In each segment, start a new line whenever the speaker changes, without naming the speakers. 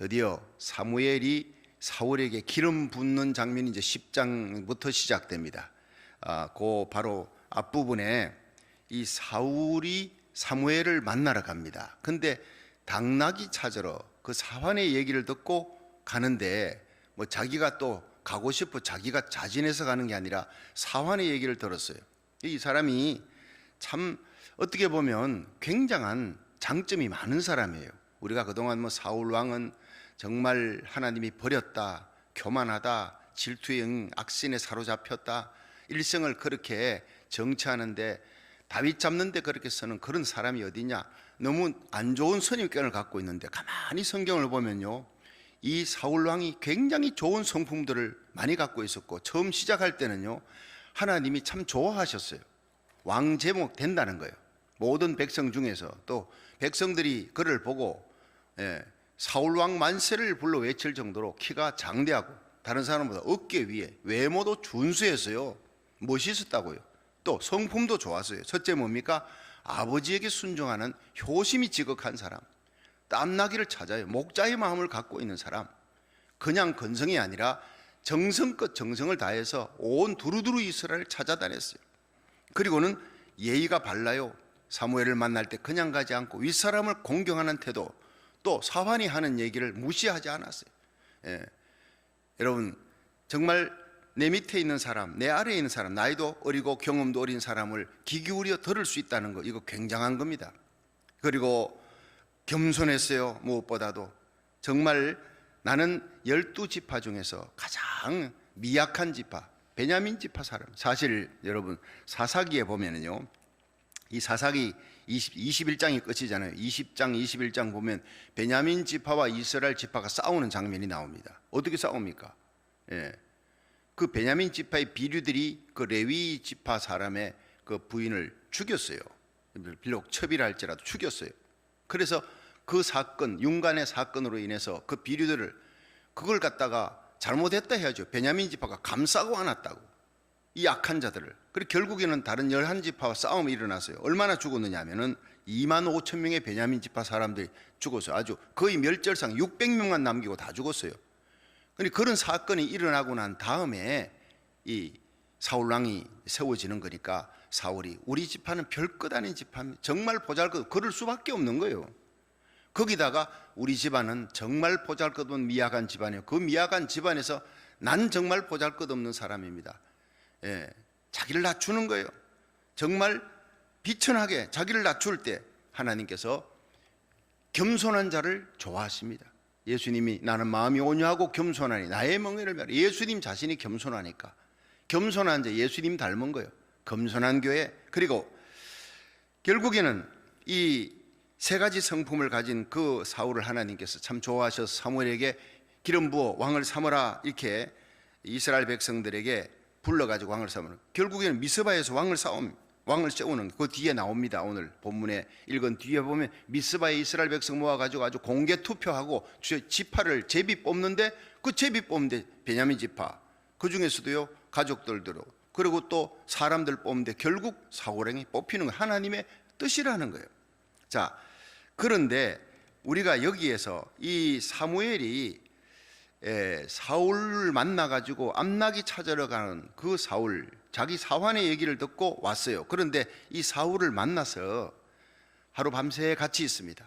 드디어 사무엘이 사울에게 기름 붓는 장면이 이제 10장부터 시작됩니다. 아, 그 바로 앞부분에 이 사울이 사무엘을 만나러 갑니다. 근데 당나귀 찾으러 그 사환의 얘기를 듣고 가는데 뭐 자기가 또 가고 싶어 자기가 자진해서 가는 게 아니라 사환의 얘기를 들었어요. 이 사람이 참 어떻게 보면 굉장한 장점이 많은 사람이에요. 우리가 그동안 뭐 사울 왕은 정말 하나님이 버렸다, 교만하다, 질투의 응, 악신에 사로잡혔다, 일생을 그렇게 정치하는데 다윗 잡는데 그렇게 쓰는 그런 사람이 어디냐? 너무 안 좋은 선입견을 갖고 있는데 가만히 성경을 보면요. 이 사울 왕이 굉장히 좋은 성품들을 많이 갖고 있었고 처음 시작할 때는요. 하나님이 참 좋아하셨어요. 왕 제목 된다는 거예요. 모든 백성 중에서 또 백성들이 그를 보고 예, 사울 왕 만세를 불러 외칠 정도로 키가 장대하고 다른 사람보다 어깨 위에 외모도 준수했어요. 멋있었다고요. 또 성품도 좋았어요. 첫째 뭡니까? 아버지에게 순종하는 효심이 지극한 사람. 땀나기를 찾아요. 목자의 마음을 갖고 있는 사람. 그냥 건성이 아니라 정성껏 정성을 다해서 온 두루두루 이스라엘을 찾아다녔어요. 그리고는 예의가 발라요. 사무엘을 만날 때 그냥 가지 않고 윗사람을 공경하는 태도, 또 사환이 하는 얘기를 무시하지 않았어요. 예. 여러분 정말 내 밑에 있는 사람, 내 아래에 있는 사람, 나이도 어리고 경험도 어린 사람을 귀 기울여 들을 수 있다는 거 이거 굉장한 겁니다. 그리고 겸손했어요. 무엇보다도 정말 나는 열두 지파 중에서 가장 미약한 지파, 베냐민 지파 사람. 사실 여러분 사사기에 보면은요, 이 사사기 20, 21장이 끝이잖아요. 20장, 21장 보면 베냐민 지파와 이스라엘 지파가 싸우는 장면이 나옵니다. 어떻게 싸웁니까? 예. 그 베냐민 지파의 비류들이 그 레위 지파 사람의 그 부인을 죽였어요. 비록 첩이랄지라도 죽였어요. 그래서 그 사건, 윤간의 사건으로 인해서 그 비류들을 그걸 갖다가 잘못했다 해야죠. 베냐민 지파가 감싸고 안았다고. 이 약한 자들을. 그리고 결국에는 다른 열한 지파와 싸움이 일어났어요. 얼마나 죽었느냐 하면은 2만 5천 명의 베냐민 지파 사람들이 죽었어요. 아주 거의 멸절상 600명만 남기고 다 죽었어요. 그런데 그런 사건이 일어나고 난 다음에 이 사울 왕이 세워지는 거니까 사울이 우리 지파는 별것 아닌 지파입니다. 정말 보잘것 그럴 수밖에 없는 거예요. 거기다가 우리 집안은 정말 보잘것없는 미약한 집안이에요. 그 미약한 집안에서 난 정말 보잘것없는 사람입니다. 예, 자기를 낮추는 거예요. 정말 비천하게 자기를 낮출 때 하나님께서 겸손한 자를 좋아하십니다. 예수님이 나는 마음이 온유하고 겸손하니 나의 멍에를 메라. 예수님 자신이 겸손하니까 겸손한 자 예수님 닮은 거예요. 겸손한 교회 그리고 결국에는 이 세 가지 성품을 가진 그 사울을 하나님께서 참 좋아하셔서 사무엘에게 기름 부어 왕을 삼으라 이렇게 이스라엘 백성들에게 불러가지고 왕을 삼으라. 결국에는 미스바에서 왕을 싸움 왕을 세우는 그 뒤에 나옵니다. 오늘 본문에 읽은 뒤에 보면 미스바에 이스라엘 백성 모아가지고 아주 공개 투표하고 지파를 제비 뽑는데 그 제비 뽑는데 베냐민 지파 그 중에서도요 가족들대로 그리고 또 사람들 뽑는데 결국 사울왕이 뽑히는 거 하나님의 뜻이라는 거예요. 자 그런데 우리가 여기에서 이 사무엘이 에, 사울을 만나 가지고 암나기 찾으러 가는 그 사울 자기 사환의 얘기를 듣고 왔어요. 그런데 이 사울을 만나서 하루 밤새 같이 있습니다.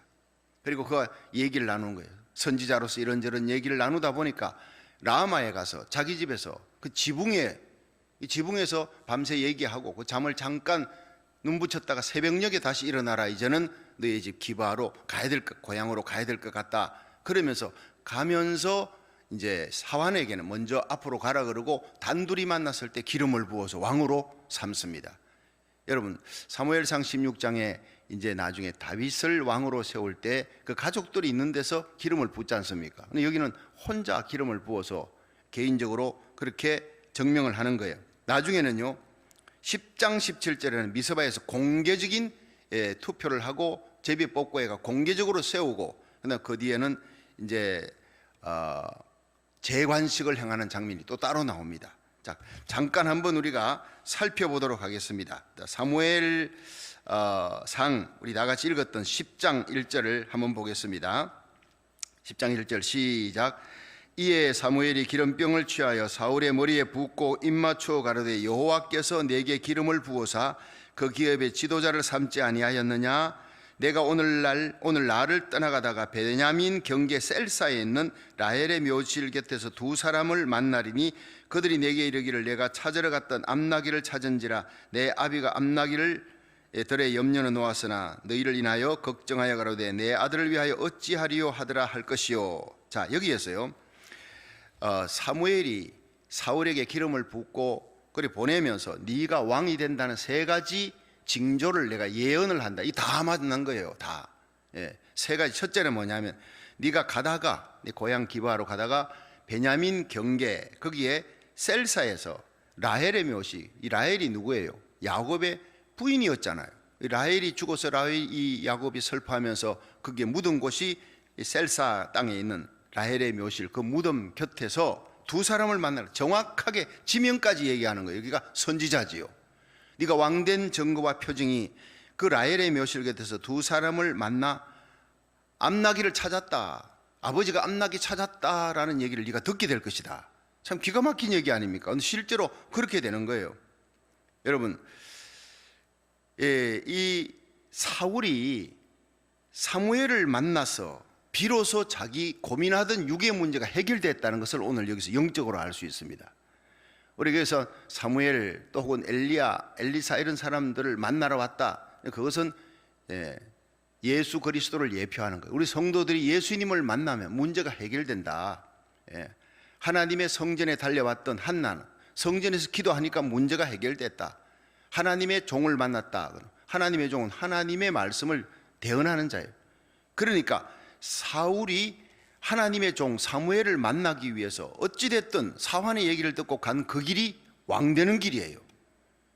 그리고 그 얘기를 나누는 거예요. 선지자로서 이런저런 얘기를 나누다 보니까 라마에 가서 자기 집에서 그 지붕에 이 지붕에서 밤새 얘기하고 그 잠을 잠깐 눈 붙였다가 새벽녘에 다시 일어나라 이제는 너희 집 기바로 가야 될 것 고향으로 가야 될 것 같다 그러면서 가면서 이제 사환에게는 먼저 앞으로 가라 그러고 단둘이 만났을 때 기름을 부어서 왕으로 삼습니다. 여러분 사무엘상 16장에 이제 나중에 다윗을 왕으로 세울 때 그 가족들이 있는 데서 기름을 붓지 않습니까? 근데 여기는 혼자 기름을 부어서 개인적으로 그렇게 정명을 하는 거예요. 나중에는요 10장 17절에는 미스바에서 공개적인 예, 투표를 하고 제비 뽑고회가 공개적으로 세우고 그다음 그 뒤에는 이제 어, 재관식을 행하는 장면이 또 따로 나옵니다. 자, 잠깐 한번 우리가 살펴보도록 하겠습니다. 자, 사무엘 어, 상 우리 다 같이 읽었던 10장 1절을 한번 보겠습니다. 10장 1절 시작 이에 사무엘이 기름병을 취하여 사울의 머리에 붓고 입맞추어 가로되 여호와께서 내게 기름을 부어사 그 기업의 지도자를 삼지 아니하였느냐 내가 오늘날 오늘 나를 떠나가다가 베냐민 경계 셀사에 있는 라헬의 묘실 곁에서 두 사람을 만나리니 그들이 내게 이르기를 내가 찾으러 갔던 암나기를 찾은지라 내 아비가 암나기를 들의 염려는 놓았으나 너희를 인하여 걱정하여 가로되 내 아들을 위하여 어찌하리요 하더라 할 것이요. 자 여기에서요 어, 사무엘이 사울에게 기름을 붓고 그리 보내면서 네가 왕이 된다는 세 가지 징조를 내가 예언을 한다. 이다 만난 거예요. 다. 예. 세 가지. 첫째는 뭐냐면 네가 가다가 네 고향 기바로 가다가 베냐민 경계 거기에 셀사에서 라헬의 묘시. 이 라헬이 누구예요? 야곱의 부인이었잖아요. 이 라헬이 죽어서 라헬 이 야곱이 슬퍼하면서 그게 묻은 곳이 이 셀사 땅에 있는 라헬의 묘실 그 무덤 곁에서 두 사람을 만나는 정확하게 지명까지 얘기하는 거예요. 여기가 선지자지요. 네가 왕된 증거와 표징이 그 라헬의 묘실 곁에서 두 사람을 만나 암나기를 찾았다. 아버지가 암나기 찾았다라는 얘기를 네가 듣게 될 것이다. 참 기가 막힌 얘기 아닙니까? 실제로 그렇게 되는 거예요. 여러분, 예, 이 사울이 사무엘을 만나서 비로소 자기 고민하던 육의 문제가 해결됐다는 것을 오늘 여기서 영적으로 알 수 있습니다. 우리 그래서 사무엘 또 혹은 엘리야, 엘리사 이런 사람들을 만나러 왔다. 그것은 예, 예수 그리스도를 예표하는 거예요. 우리 성도들이 예수님을 만나면 문제가 해결된다. 예, 하나님의 성전에 달려왔던 한나는 성전에서 기도하니까 문제가 해결됐다. 하나님의 종을 만났다. 하나님의 종은 하나님의 말씀을 대언하는 자예요. 그러니까 사울이 하나님의 종 사무엘을 만나기 위해서 어찌됐든 사환의 얘기를 듣고 간 그 길이 왕되는 길이에요.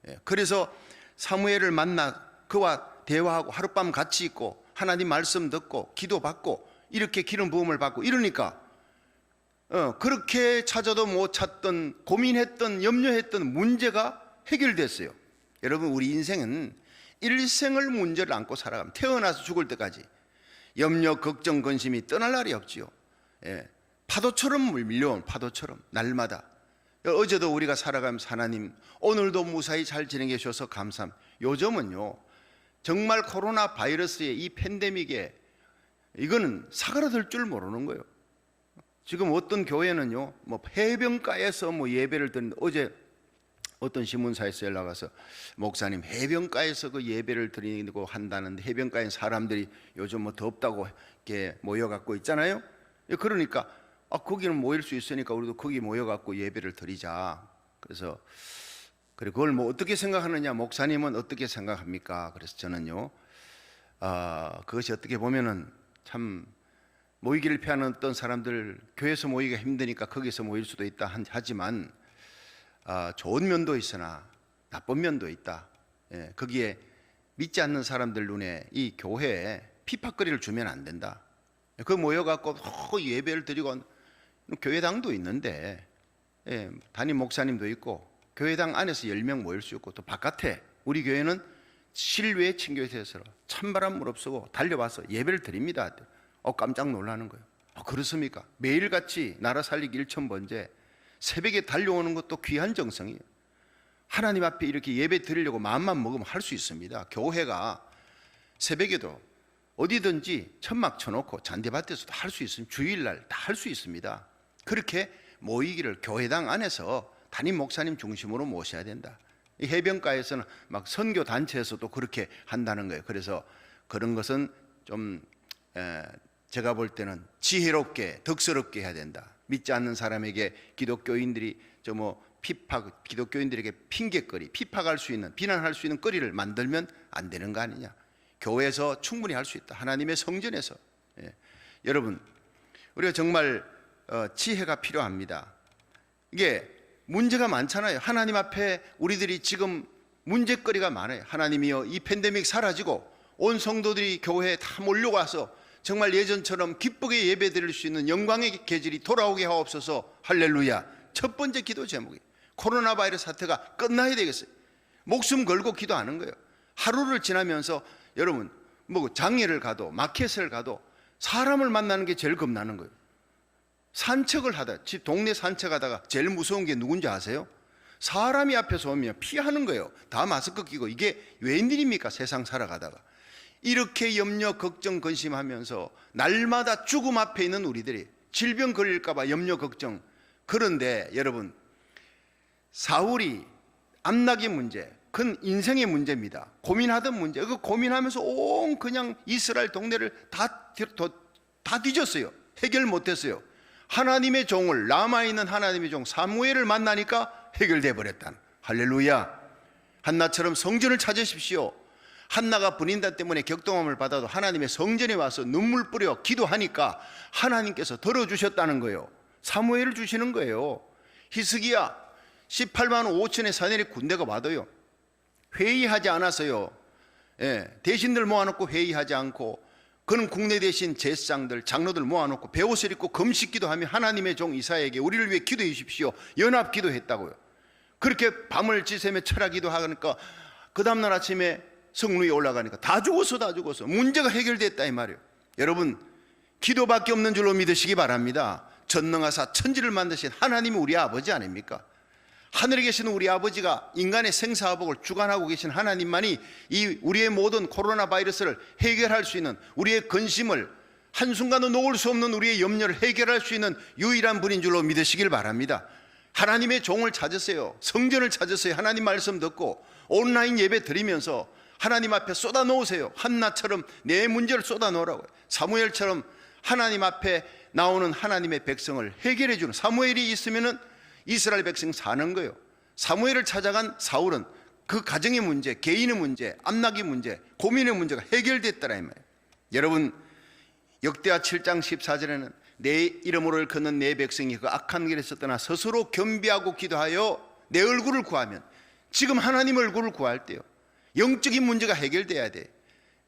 예, 그래서 사무엘을 만나 그와 대화하고 하룻밤 같이 있고 하나님 말씀 듣고 기도받고 이렇게 기름 부음을 받고 이러니까 어, 그렇게 찾아도 못 찾던 고민했던 염려했던 문제가 해결됐어요. 여러분 우리 인생은 일생을 문제를 안고 살아가면 태어나서 죽을 때까지 염려, 걱정, 근심이 떠날 날이 없지요. 예, 파도처럼 밀려온 파도처럼 날마다 어제도 우리가 살아가면서 하나님 오늘도 무사히 잘 지내게 해주셔서 감사함. 요즘은요 정말 코로나 바이러스의 이 팬데믹에 이거는 사그라들 줄 모르는 거예요. 지금 어떤 교회는요 뭐 해변가에서 뭐 예배를 드는 어제 어떤 신문사에서 연락 와서 목사님 해변가에서 그 예배를 드리고 한다는데 해변가에 사람들이 요즘 뭐 덥다고 이렇게 모여 갖고 있잖아요. 그러니까 아 거기는 모일 수 있으니까 우리도 거기 모여갖고 예배를 드리자. 그래서 그래 그걸 뭐 어떻게 생각하느냐 목사님은 어떻게 생각합니까? 그래서 저는요 아 그것이 어떻게 보면은 참 모이기를 피하는 어떤 사람들 교회에서 모이기가 힘드니까 거기서 모일 수도 있다 한- 하지만 아, 좋은 면도 있으나 나쁜 면도 있다. 예, 거기에 믿지 않는 사람들 눈에 이 교회에 피팍거리를 주면 안 된다. 그 모여갖고 어, 예배를 드리고 교회당도 있는데 예, 담임 목사님도 있고 교회당 안에서 10명 모일 수 있고 또 바깥에 우리 교회는 실외 친교회에서 찬바람 무릅쓰고 달려와서 예배를 드립니다. 어 깜짝 놀라는 거예요. 아, 그렇습니까? 매일같이 나라 살리기 일천번째 새벽에 달려오는 것도 귀한 정성이에요. 하나님 앞에 이렇게 예배 드리려고 마음만 먹으면 할 수 있습니다. 교회가 새벽에도 어디든지 천막 쳐놓고 잔디밭에서도 할 수 있으면 주일날 다 할 수 있습니다. 그렇게 모이기를 교회당 안에서 담임 목사님 중심으로 모셔야 된다. 이 해변가에서는 막 선교 단체에서도 그렇게 한다는 거예요. 그래서 그런 것은 좀 에, 제가 볼 때는 지혜롭게 덕스럽게 해야 된다. 믿지 않는 사람에게 기독교인들이 저 뭐 피팍 기독교인들에게 핑계거리 피팍할 수 있는 비난할 수 있는 거리를 만들면 안 되는 거 아니냐. 교회에서 충분히 할 수 있다. 하나님의 성전에서 예. 여러분 우리가 정말 어, 지혜가 필요합니다. 이게 문제가 많잖아요. 하나님 앞에 우리들이 지금 문제거리가 많아요. 하나님이여 이 팬데믹 사라지고 온 성도들이 교회에 다 몰려와서 정말 예전처럼 기쁘게 예배 드릴 수 있는 영광의 계절이 돌아오게 하옵소서 할렐루야. 첫 번째 기도 제목이 코로나 바이러스 사태가 끝나야 되겠어요. 목숨 걸고 기도하는 거예요. 하루를 지나면서 여러분 뭐 장례를 가도 마켓을 가도 사람을 만나는 게 제일 겁나는 거예요. 산책을 하다, 집 동네 산책하다가 제일 무서운 게 누군지 아세요? 사람이 앞에서 오면 피하는 거예요. 다 마스크 끼고 이게 웬일입니까? 세상 살아가다가. 이렇게 염려, 걱정, 근심하면서 날마다 죽음 앞에 있는 우리들이 질병 걸릴까봐 염려, 걱정. 그런데 여러분, 사울이 암나기 문제, 그건 인생의 문제입니다. 고민하던 문제. 그 고민하면서 온 그냥 이스라엘 동네를 다, 다 뒤졌어요. 해결 못했어요. 하나님의 종을 남아 있는 하나님의 종 사무엘을 만나니까 해결돼 버렸다. 할렐루야. 한나처럼 성전을 찾으십시오. 한나가 분인단 때문에 격동함을 받아도 하나님의 성전에 와서 눈물 뿌려 기도하니까 하나님께서 들어주셨다는 거예요. 사무엘을 주시는 거예요. 히스기야 18만 5천의 사내리 군대가 와도요. 회의하지 않았어요. 예, 대신들 모아놓고 회의하지 않고 그는 국내 대신 제사장들, 장로들 모아놓고 배옷을 입고 금식기도 하며 하나님의 종 이사에게 우리를 위해 기도해 주십시오. 연합 기도 했다고요. 그렇게 밤을 지새며 철학기도 하니까 그 다음날 아침에 성루에 올라가니까 다 죽었어 다 죽었어 문제가 해결됐다 이 말이에요 여러분 기도밖에 없는 줄로 믿으시기 바랍니다 전능하사 천지를 만드신 하나님이 우리 아버지 아닙니까 하늘에 계신 우리 아버지가 인간의 생사화복을 주관하고 계신 하나님만이 이 우리의 모든 코로나 바이러스를 해결할 수 있는 우리의 근심을 한순간도 놓을 수 없는 우리의 염려를 해결할 수 있는 유일한 분인 줄로 믿으시길 바랍니다. 하나님의 종을 찾으세요. 성전을 찾으세요. 하나님 말씀 듣고 온라인 예배 드리면서 하나님 앞에 쏟아 놓으세요. 한나처럼 내 문제를 쏟아 놓으라고요. 사무엘처럼 하나님 앞에 나오는 하나님의 백성을 해결해 주는 사무엘이 있으면은 이스라엘 백성 사는 거예요. 사무엘을 찾아간 사울은 그 가정의 문제, 개인의 문제, 암나기 문제, 고민의 문제가 해결됐더라 이 말이에요. 여러분 역대하 7장 14절에는 내 이름으로 걷는 내 백성이 그 악한 길에서 떠나 스스로 겸비하고 기도하여 내 얼굴을 구하면 지금 하나님 얼굴을 구할 때요. 영적인 문제가 해결돼야 돼.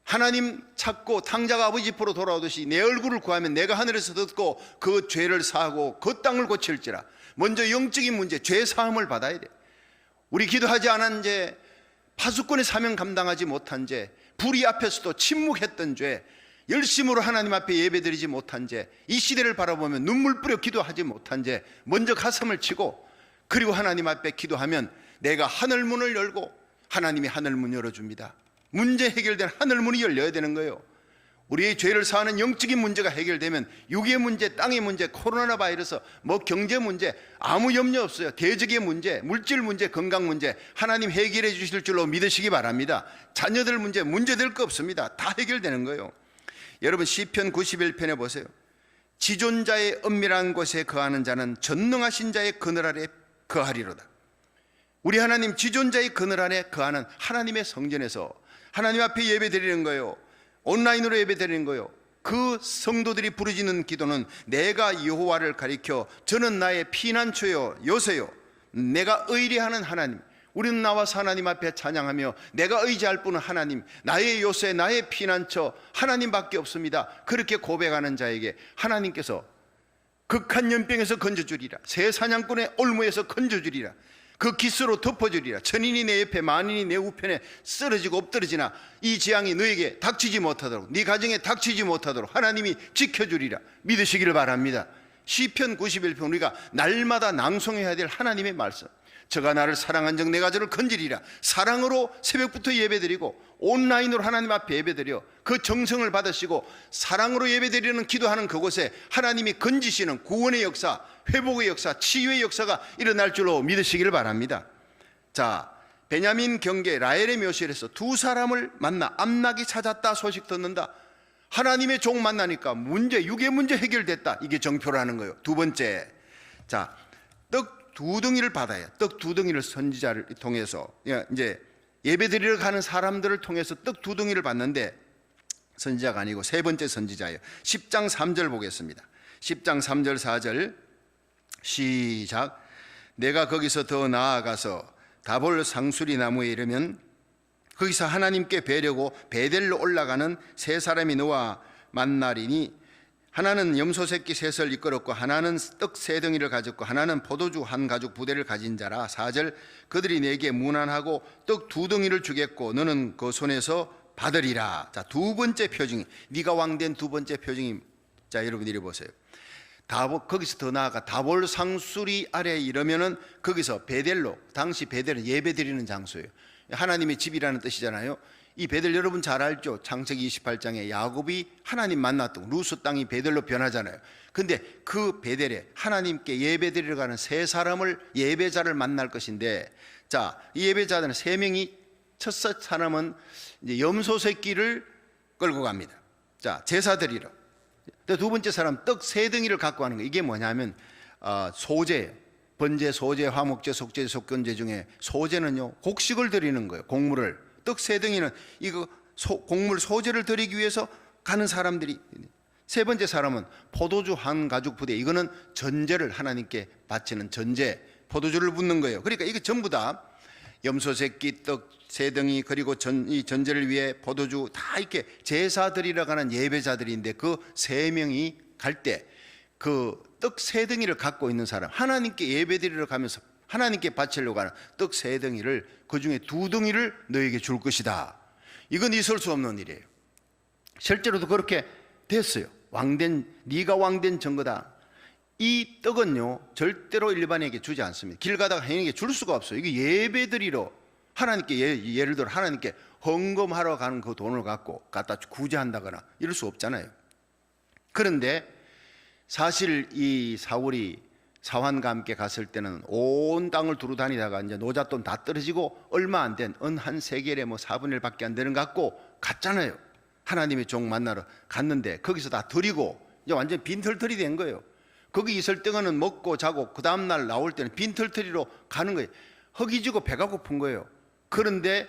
하나님 찾고 탕자가 아버지 앞으로 돌아오듯이 내 얼굴을 구하면 내가 하늘에서 듣고 그 죄를 사하고 그 땅을 고칠지라. 먼저 영적인 문제, 죄 사함을 받아야 돼. 우리 기도하지 않은 죄, 파수꾼의 사명 감당하지 못한 죄, 불의 앞에서도 침묵했던 죄, 열심으로 하나님 앞에 예배드리지 못한 죄, 이 시대를 바라보며 눈물 뿌려 기도하지 못한 죄, 먼저 가슴을 치고 그리고 하나님 앞에 기도하면 내가 하늘 문을 열고 하나님이 하늘 문 열어줍니다. 문제 해결된 하늘 문이 열려야 되는 거예요. 우리의 죄를 사하는 영적인 문제가 해결되면 육의 문제, 땅의 문제, 코로나 바이러스, 뭐 경제 문제 아무 염려 없어요. 대적의 문제, 물질 문제, 건강 문제 하나님 해결해 주실 줄로 믿으시기 바랍니다. 자녀들 문제 문제 될 거 없습니다. 다 해결되는 거예요. 여러분 시편 91편에 보세요. 지존자의 은밀한 곳에 거하는 자는 전능하신 자의 그늘 아래 거하리로다. 우리 하나님 지존자의 그늘 아래 거하는 하나님의 성전에서 하나님 앞에 예배 드리는 거예요. 온라인으로 예배 드리는 거예요. 그 성도들이 부르짖는 기도는 내가 여호와를 가리켜 저는 나의 피난처요 요새요. 내가 의리하는 하나님 우리는 나와서 하나님 앞에 찬양하며 내가 의지할 분은 하나님 나의 요새 나의 피난처 하나님밖에 없습니다. 그렇게 고백하는 자에게 하나님께서 극한 연병에서 건져주리라. 새 사냥꾼의 올무에서 건져주리라 그 기스로 덮어주리라. 천인이 내 옆에 만인이 내 우편에 쓰러지고 엎드러지나 이 재앙이 너에게 닥치지 못하도록 네 가정에 닥치지 못하도록 하나님이 지켜주리라. 믿으시기를 바랍니다. 시편 91편 우리가 날마다 낭송해야 될 하나님의 말씀 저가 나를 사랑한 적 내가 저를 건지리라. 사랑으로 새벽부터 예배드리고 온라인으로 하나님 앞에 예배드려. 그 정성을 받으시고 사랑으로 예배드리는 기도하는 그곳에 하나님이 건지시는 구원의 역사 회복의 역사 치유의 역사가 일어날 줄로 믿으시기를 바랍니다. 자 베냐민 경계 라헬의 묘실에서 두 사람을 만나 암낙이 찾았다 소식 듣는다. 하나님의 종 만나니까 문제 육의 문제 해결됐다. 이게 정표라는 거예요. 두 번째. 자 떡 두 덩이를 받아야 떡두 덩이를 선지자를 통해서 예, 이제 예배드리러 가는 사람들을 통해서 떡 두 덩이를 받는데 선지자가 아니고 세 번째 선지자예요. 10장 3절 보겠습니다. 10장 3절 4절 시작 내가 거기서 더 나아가서 다볼 상수리 나무에 이르면 거기서 하나님께 뵈려고 베델로 올라가는 세 사람이 너와 만나리니 하나는 염소 새끼 셋을 이끌었고 하나는 떡 세 덩이를 가졌고 하나는 포도주 한 가죽 부대를 가진 자라 사절 그들이 내게 무난하고 떡 두 덩이를 주겠고 너는 그 손에서 받으리라. 자, 두 번째 표징이 네가 왕된 두 번째 표징이 자, 여러분들이 보세요. 다보 거기서 더 나아가 다볼 상수리 아래 이러면은 거기서 베델로 당시 베델은 예배 드리는 장소예요. 하나님의 집이라는 뜻이잖아요. 이 베델 여러분 잘 알죠? 창세기 28장에 야곱이 하나님 만났던 루스 땅이 베델로 변하잖아요. 근데 그 베델에 하나님께 예배 드리러 가는 세 사람을 예배자를 만날 것인데 자, 이 예배자들은 세 명이 첫 사람은 이제 염소 새끼를 끌고 갑니다. 자, 제사 드리러. 또두 번째 사람 떡 세 덩이를 갖고 가는 거 이게 뭐냐면 어, 소재 번제 소재 화목제 속죄 속건제 중에 소재는요 곡식을 드리는 거예요 곡물을 떡 세 덩이는 이거 소, 곡물 소재를 드리기 위해서 가는 사람들이 세 번째 사람은 포도주 한 가죽 부대. 이거는 전제를 하나님께 바치는 전제 포도주를 붓는 거예요. 그러니까 이게 전부 다 염소 새끼 떡 세 덩이 그리고 전, 이 전제를 위해 포도주 다 이렇게 제사 드리러 가는 예배자들인데 그 세 명이 갈 때 그 떡 세 덩이를 갖고 있는 사람 하나님께 예배 드리러 가면서 하나님께 바치려고 하는 떡 세 덩이를 그 중에 두 덩이를 너에게 줄 것이다. 이건 있을 수 없는 일이에요. 실제로도 그렇게 됐어요. 왕된 네가 왕된 증거다. 이 떡은요 절대로 일반에게 주지 않습니다. 길 가다가 행에게 줄 수가 없어요. 이게 예배드리러 하나님께 예, 예를 들어 하나님께 헌금하러 가는 그 돈을 갖고 갖다 구제한다거나 이럴 수 없잖아요. 그런데 사실 이 사울이 사환과 함께 갔을 때는 온 땅을 두루 다니다가 이제 노잣돈 다 떨어지고 얼마 안 된 은 한 세겔에 뭐 4분의 1밖에 안 되는 것 갖고 갔잖아요. 하나님의 종 만나러 갔는데 거기서 다 드리고 이제 완전 빈털털이 된 거예요. 거기 있을 때는 먹고 자고 그 다음 날 나올 때는 빈털터리로 가는 거예요. 허기지고 배가 고픈 거예요. 그런데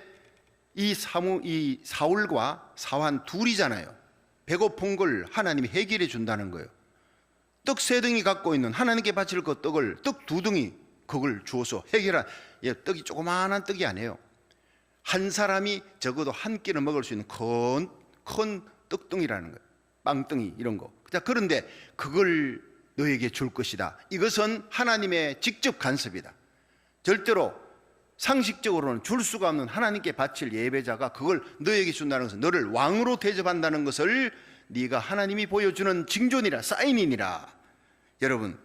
이 사무 이 사울과 사환 둘이잖아요. 배고픈 걸 하나님이 해결해 준다는 거예요. 떡 세 덩이 갖고 있는 하나님께 바칠 그 떡을 떡 두 덩이 그걸 주어서 해결한 예, 떡이 조그마한 떡이 아니에요. 한 사람이 적어도 한 끼를 먹을 수 있는 큰, 큰 떡덩이라는 거예요. 빵덩이 이런 거. 자, 그런데 그걸 너에게 줄 것이다. 이것은 하나님의 직접 간섭이다. 절대로 상식적으로는 줄 수가 없는 하나님께 바칠 예배자가 그걸 너에게 준다는 것은 너를 왕으로 대접한다는 것을 네가 하나님이 보여주는 징조니라 사인이니라. 여러분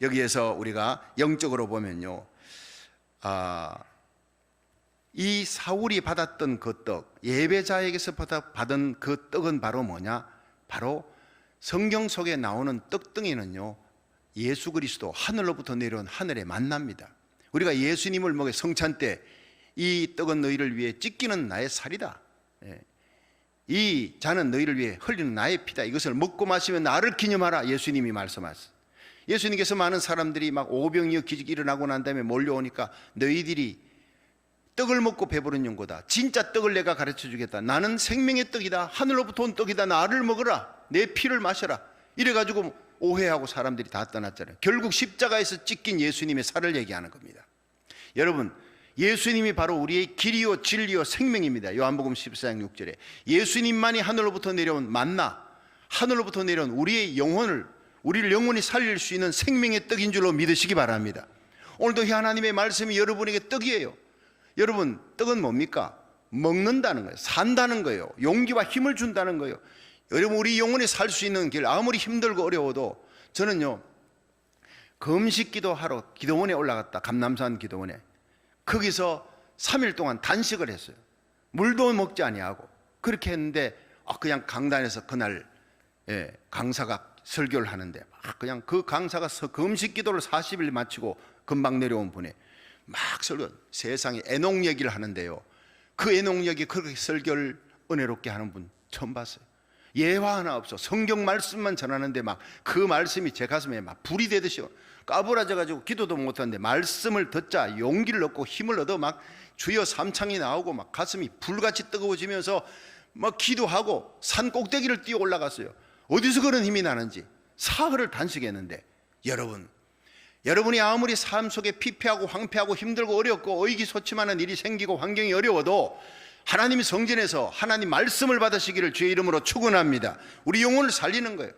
여기에서 우리가 영적으로 보면요, 아, 이 사울이 받았던 그 떡, 예배자에게서 받은 그 떡은 바로 뭐냐? 바로 성경 속에 나오는 떡등이는요, 예수 그리스도 하늘로부터 내려온 하늘의 만납니다. 우리가 예수님을 먹여 성찬 때 이 떡은 너희를 위해 찢기는 나의 살이다. 예. 이 잔은 너희를 위해 흘리는 나의 피다. 이것을 먹고 마시면 나를 기념하라. 예수님이 말씀하셨어요. 예수님께서 많은 사람들이 막 오병이어 기적 일어나고 난 다음에 몰려오니까 너희들이 떡을 먹고 배부른 용고다. 진짜 떡을 내가 가르쳐 주겠다. 나는 생명의 떡이다. 하늘로부터 온 떡이다. 나를 먹어라. 내 피를 마셔라. 이래가지고 오해하고 사람들이 다 떠났잖아요. 결국 십자가에서 찢긴 예수님의 살을 얘기하는 겁니다. 여러분, 예수님이 바로 우리의 길이요 진리요 생명입니다. 요한복음 14장 6절에 예수님만이 하늘로부터 내려온 만나, 하늘로부터 내려온 우리의 영혼을 우리를 영원히 살릴 수 있는 생명의 떡인 줄로 믿으시기 바랍니다. 오늘도 이 하나님의 말씀이 여러분에게 떡이에요. 여러분, 떡은 뭡니까? 먹는다는 거예요. 산다는 거예요. 용기와 힘을 준다는 거예요. 여러분, 우리 영혼이 살 수 있는 길, 아무리 힘들고 어려워도 저는요, 금식 기도하러 기도원에 올라갔다. 감남산 기도원에. 거기서 3일 동안 단식을 했어요. 물도 먹지 아니하고. 그렇게 했는데, 아, 그냥 강단에서 그날, 예, 강사가 설교를 하는데, 막 그냥 그 강사가 서- 금식 기도를 40일 마치고 금방 내려온 분이 막 설교, 세상에 애농 얘기를 하는데요. 그 애농 얘기 그렇게 설교를 은혜롭게 하는 분 처음 봤어요. 예화 하나 없어. 성경 말씀만 전하는데 막 그 말씀이 제 가슴에 막 불이 되듯이 까부라져 가지고 기도도 못 하는데 말씀을 듣자 용기를 얻고 힘을 얻어 막 주여 삼창이 나오고 막 가슴이 불같이 뜨거워지면서 막 기도하고 산 꼭대기를 뛰어 올라갔어요. 어디서 그런 힘이 나는지 사흘을 단식했는데 여러분 여러분이 아무리 삶 속에 피폐하고 황폐하고 힘들고 어렵고 의기소침하는 일이 생기고 환경이 어려워도 하나님이 성전에서 하나님 말씀을 받으시기를 주의 이름으로 축원합니다. 우리 영혼을 살리는 거예요.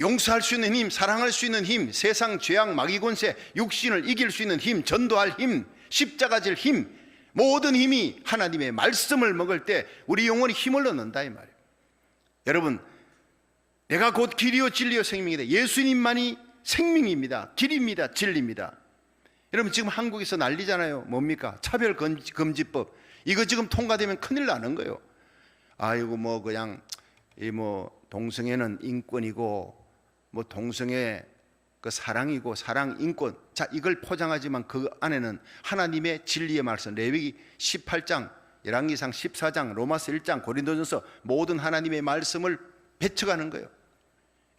용서할 수 있는 힘, 사랑할 수 있는 힘, 세상 죄악 마귀 권세, 육신을 이길 수 있는 힘, 전도할 힘, 십자가 질 힘, 모든 힘이 하나님의 말씀을 먹을 때 우리 영혼이 힘을 얻는다 이 말이에요. 여러분, 내가 곧 길이요 진리요 생명이다. 예수님만이 생명입니다. 길입니다. 진리입니다. 여러분 지금 한국에서 난리잖아요. 뭡니까? 차별 금지- 금지법. 이거 지금 통과되면 큰일 나는 거예요. 아이고 뭐 그냥 이 뭐 동성애는 인권이고 뭐 동성애 그 사랑이고 사랑 인권. 자, 이걸 포장하지만 그 안에는 하나님의 진리의 말씀 레위기 18장, 열왕기상 14장, 로마서 1장, 고린도전서 모든 하나님의 말씀을 배쳐가는 거예요.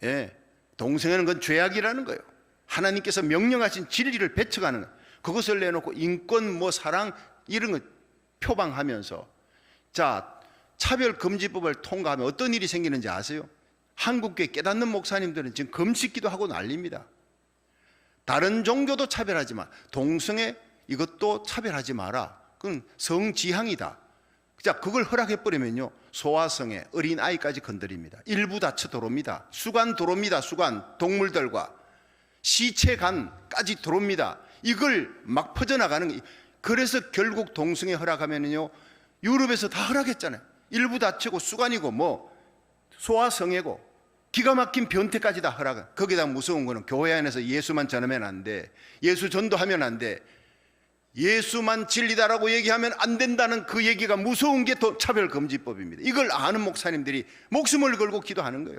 예. 동성애는 건 죄악이라는 거예요. 하나님께서 명령하신 진리를 거예요. 그것을 내놓고 인권 뭐 사랑 이런 거 표방하면서 자, 차별금지법을 통과하면 어떤 일이 생기는지 아세요? 한국교회 깨닫는 목사님들은 지금 금식기도 하고 난립니다. 다른 종교도 차별하지만 동성애 이것도 차별하지 마라. 그건 성지향이다. 자, 그걸 허락해 버리면요. 소아성애 어린 아이까지 건드립니다. 일부 다쳐 들어옵니다. 수간 들어옵니다. 수간 동물들과 시체 간까지 들어옵니다. 이걸 막 퍼져나가는 게 그래서 결국 동성애 허락하면은요. 유럽에서 다 허락했잖아요. 일부 다치고 수간이고 뭐 소아성애고 기가 막힌 변태까지 다 허락. 거기다 무서운 거는 교회 안에서 예수만 전하면 안 돼. 예수 전도하면 안 돼. 예수만 진리다라고 얘기하면 안 된다는 그 얘기가 무서운 게더 차별금지법입니다. 이걸 아는 목사님들이 목숨을 걸고 기도하는 거예요.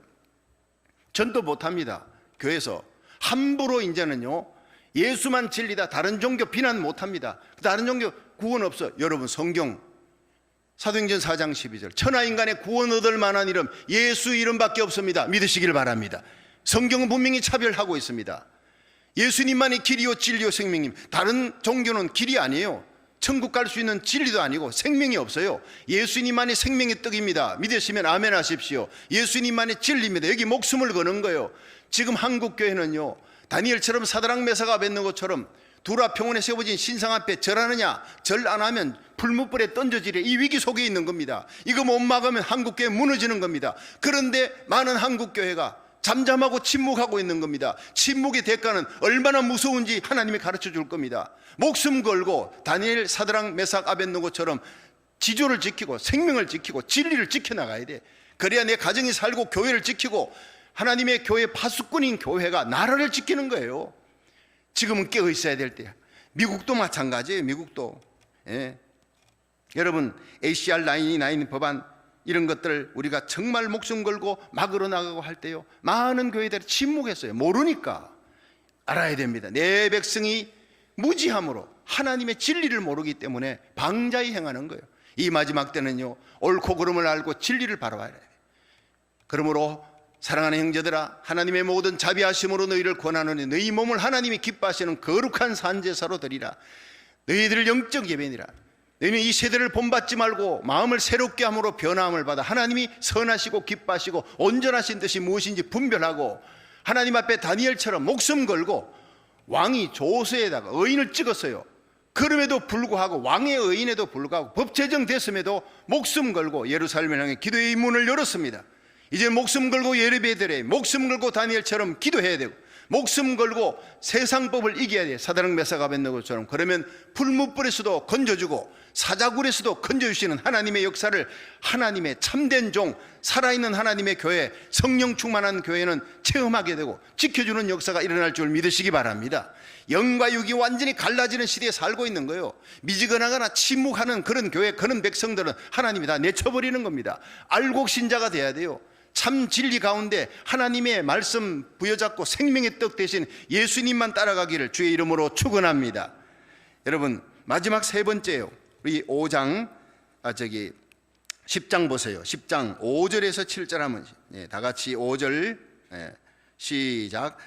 전도 못합니다. 교회에서 함부로 이제는요 예수만 진리다 다른 종교 비난 못합니다. 다른 종교 구원 없어. 여러분 성경 사도행전 4장 12절 천하 인간의 구원 얻을 만한 이름 예수 이름밖에 없습니다. 믿으시길 바랍니다. 성경은 분명히 차별하고 있습니다. 예수님만이 길이요 진리요 생명님. 다른 종교는 길이 아니에요. 천국 갈 수 있는 진리도 아니고 생명이 없어요. 예수님만이 생명의 떡입니다. 믿으시면 아멘 하십시오. 예수님만이 진리입니다. 여기 목숨을 거는 거예요. 지금 한국 교회는요. 다니엘처럼 사드랑 메사가 뱉는 것처럼 두라 평원에 세워진 신상 앞에 절하느냐 절 안 하면 풀무불에 던져지래 이 위기 속에 있는 겁니다 이거 못 막으면 한국교회 무너지는 겁니다 그런데 많은 한국교회가 잠잠하고 침묵하고 있는 겁니다 침묵의 대가는 얼마나 무서운지 하나님이 가르쳐 줄 겁니다 목숨 걸고 다니엘 사드랑 메삭 아벤노고처럼 지조를 지키고 생명을 지키고 진리를 지켜나가야 돼 그래야 내 가정이 살고 교회를 지키고 하나님의 교회 파수꾼인 교회가 나라를 지키는 거예요 지금은 깨어 있어야 될 때야. 미국도 마찬가지예요. 미국도. 예. 여러분 ACR 929 법안 이런 것들 우리가 정말 목숨 걸고 막으로 나가고 할 때요. 많은 교회들이 침묵했어요. 모르니까 알아야 됩니다. 내 백성이 무지함으로 하나님의 진리를 모르기 때문에 방자히 행하는 거예요. 이 마지막 때는요. 옳고 그름을 알고 진리를 바라봐야 돼요. 그러므로 사랑하는 형제들아 하나님의 모든 자비하심으로 너희를 권하노니 너희 몸을 하나님이 기뻐하시는 거룩한 산제사로 드리라 너희들 영적 예배니라 너희는 이 세대를 본받지 말고 마음을 새롭게 함으로 변화함을 받아 하나님이 선하시고 기뻐하시고 온전하신 뜻이 무엇인지 분별하고 하나님 앞에 다니엘처럼 목숨 걸고 왕이 조서에다가 의인을 찍었어요. 그럼에도 불구하고 왕의 의인에도 불구하고 법 제정됐음에도 목숨 걸고 예루살렘을 향해 기도의 문을 열었습니다. 이제 목숨 걸고 예르베들에 목숨 걸고 다니엘처럼 기도해야 되고 목숨 걸고 세상법을 이겨야 돼. 사다랑 메사가 뱉는 것처럼. 그러면 풀무불에서도 건져주고 사자굴에서도 건져주시는 하나님의 역사를 하나님의 참된 종 살아있는 하나님의 교회 성령 충만한 교회는 체험하게 되고 지켜주는 역사가 일어날 줄 믿으시기 바랍니다. 영과 육이 완전히 갈라지는 시대에 살고 있는 거예요. 미지근하거나 침묵하는 그런 교회 그런 백성들은 하나님이 다 내쳐버리는 겁니다. 알곡 신자가 돼야 돼요 참 진리 가운데 하나님의 말씀 부여잡고 생명의 떡 대신 예수님만 따라가기를 주의 이름으로 축원합니다. 여러분 마지막 세 번째요. 우리 5장 아 저기 10장 보세요. 10장 5절에서 7절 하면 예, 다 같이 5절 예, 시작.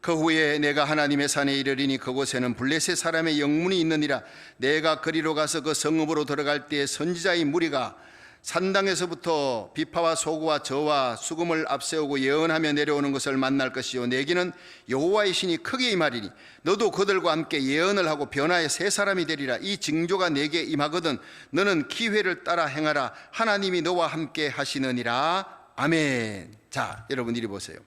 그 후에 내가 하나님의 산에 이르리니 그곳에는 블레셋 사람의 영문이 있느니라 내가 그리로 가서 그 성읍으로 들어갈 때 선지자의 무리가 산당에서부터 비파와 소구와 저와 수금을 앞세우고 예언하며 내려오는 것을 만날 것이요. 내기는 여호와의 신이 크게 임하리니 너도 그들과 함께 예언을 하고 변화의 새 사람이 되리라. 이 징조가 내게 임하거든 너는 기회를 따라 행하라. 하나님이 너와 함께 하시느니라. 아멘. 자 여러분 이리 보세요.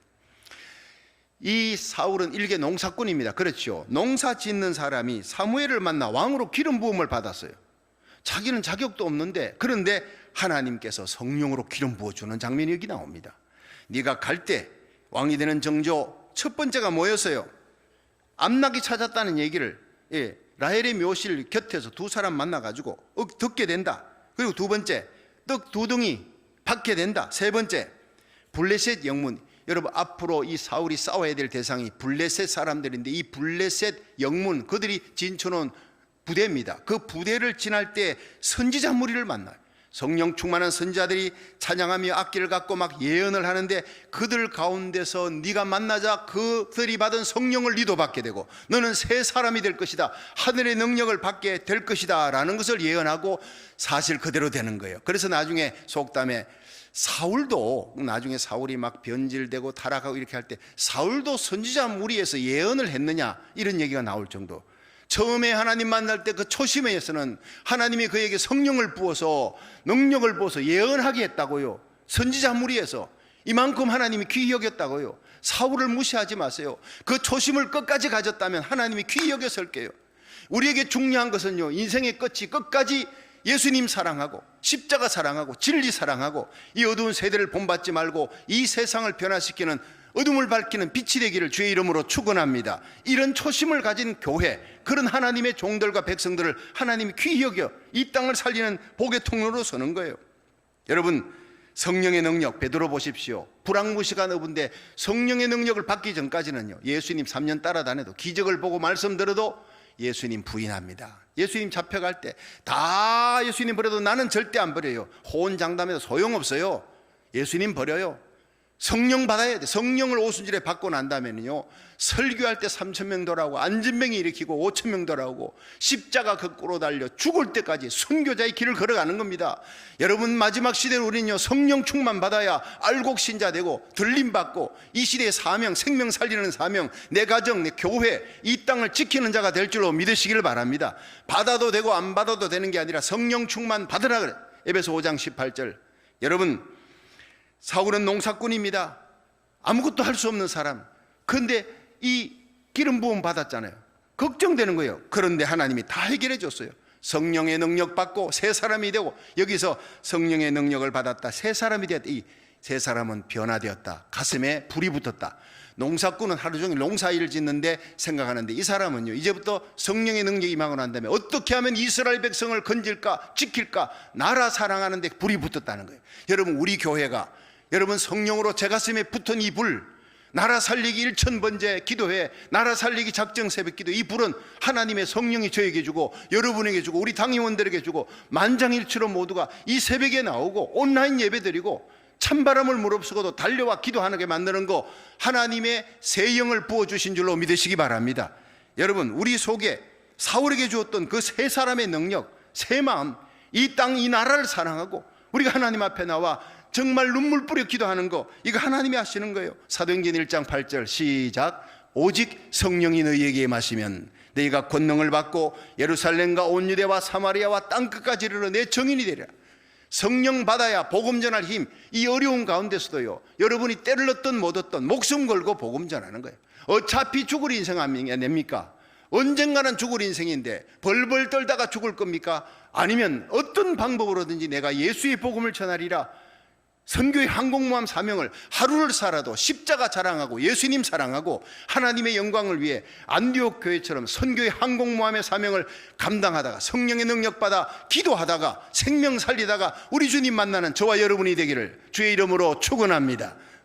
이 사울은 일개 농사꾼입니다. 그렇죠? 농사 짓는 사람이 사무엘을 만나 왕으로 기름 부음을 받았어요. 자기는 자격도 없는데 그런데 하나님께서 성령으로 기름 부어주는 장면이 여기 나옵니다. 네가 갈 때 왕이 되는 정조 첫 번째가 뭐였어요? 암낙이 찾았다는 얘기를 예, 라헬의 묘실 곁에서 두 사람 만나가지고 어, 듣게 된다. 그리고 두 번째 떡두 덩이 받게 된다. 세 번째 블레셋 영문 여러분 앞으로 이 사울이 싸워야 될 대상이 블레셋 사람들인데 이 블레셋 영문 그들이 진쳐놓은 부대입니다. 그 부대를 지날 때 선지자 무리를 만나요. 성령 충만한 선지자들이 찬양하며 악기를 갖고 막 예언을 하는데 그들 가운데서 네가 만나자 그들이 받은 성령을 니도 받게 되고 너는 새 사람이 될 것이다. 하늘의 능력을 받게 될 것이다 라는 것을 예언하고 사실 그대로 되는 거예요. 그래서 나중에 속담에 사울도 나중에 사울이 막 변질되고 타락하고 이렇게 할 때 사울도 선지자 무리에서 예언을 했느냐 이런 얘기가 나올 정도. 처음에 하나님 만날 때 그 초심에서는 하나님이 그에게 성령을 부어서 능력을 부어서 예언하게 했다고요. 선지자 무리에서 이만큼 하나님이 귀히 여겼다고요. 사울을 무시하지 마세요. 그 초심을 끝까지 가졌다면 하나님이 귀히 여겼을게요. 우리에게 중요한 것은요. 인생의 끝이 끝까지 예수님 사랑하고 십자가 사랑하고 진리 사랑하고 이 어두운 세대를 본받지 말고 이 세상을 변화시키는 어둠을 밝히는 빛이 되기를 주의 이름으로 축원합니다. 이런 초심을 가진 교회, 그런 하나님의 종들과 백성들을 하나님이 귀히 여겨 이 땅을 살리는 복의 통로로 서는 거예요. 여러분 성령의 능력 베드로 보십시오. 불황무시가 넓은데 성령의 능력을 받기 전까지는요. 예수님 3년 따라다녀도 기적을 보고 말씀 들어도 예수님 부인합니다. 예수님 잡혀갈 때 다 예수님 버려도 나는 절대 안 버려요. 호언장담해도 소용없어요. 예수님 버려요. 성령 받아야 돼. 성령을 오순절에 받고 난 다음에는요. 설교할 때 3천 명 돌아오고 안진병이 일으키고 5천 명 돌아오고 십자가 거꾸로 달려 죽을 때까지 순교자의 길을 걸어가는 겁니다. 여러분 마지막 시대는 우리는요. 성령 충만 받아야 알곡 신자 되고 들림 받고 이 시대의 사명, 생명 살리는 사명, 내 가정, 내 교회, 이 땅을 지키는 자가 될 줄로 믿으시기를 바랍니다. 받아도 되고 안 받아도 되는 게 아니라 성령 충만 받으라 그래. 에베소 5장 18절. 여러분 사울은 농사꾼입니다. 아무것도 할 수 없는 사람. 그런데 이 기름 부음 받았잖아요. 걱정되는 거예요. 그런데 하나님이 다 해결해 줬어요. 성령의 능력 받고 새 사람이 되고 여기서 성령의 능력을 받았다. 새 사람이 되었다. 이새 사람은 변화되었다. 가슴에 불이 붙었다. 농사꾼은 하루 종일 농사일을 짓는데 생각하는데 이 사람은요 이제부터 성령의 능력이 임하고 난 다음에 어떻게 하면 이스라엘 백성을 건질까 지킬까 나라 사랑하는데 불이 붙었다는 거예요 여러분 우리 교회가 여러분 성령으로 제 가슴에 붙은 이 불, 나라 살리기 일천번째 기도회, 나라 살리기 작정 새벽 기도, 이 불은 하나님의 성령이 저에게 주고 여러분에게 주고 우리 당의원들에게 주고 만장일치로 모두가 이 새벽에 나오고 온라인 예배 드리고 찬바람을 무릅쓰고도 달려와 기도하게 만드는 거 하나님의 새 영을 부어주신 줄로 믿으시기 바랍니다. 여러분, 우리 속에 사울에게 주었던 그 세 사람의 능력, 새 마음, 이 땅, 이 나라를 사랑하고 우리가 하나님 앞에 나와 정말 눈물 뿌려 기도하는 거 이거 하나님이 하시는 거예요. 사도행전 1장 8절 시작 오직 성령이 너희에게 마시면 너희가 권능을 받고 예루살렘과 온 유대와 사마리아와 땅 끝까지 이르러 내 정인이 되리라. 성령 받아야 복음 전할 힘, 이 어려운 가운데서도요, 여러분이 때를 얻든 못 얻든 목숨 걸고 복음 전하는 거예요. 어차피 죽을 인생 아닙니까? 언젠가는 죽을 인생인데 벌벌 떨다가 죽을 겁니까? 아니면 어떤 방법으로든지 내가 예수의 복음을 전하리라 선교의 항공모함 사명을 하루를 살아도 십자가 자랑하고 예수님 사랑하고 하나님의 영광을 위해 안디옥 교회처럼 선교의 항공모함의 사명을 감당하다가 성령의 능력 받아 기도하다가 생명 살리다가 우리 주님 만나는 저와 여러분이 되기를 주의 이름으로 축원합니다.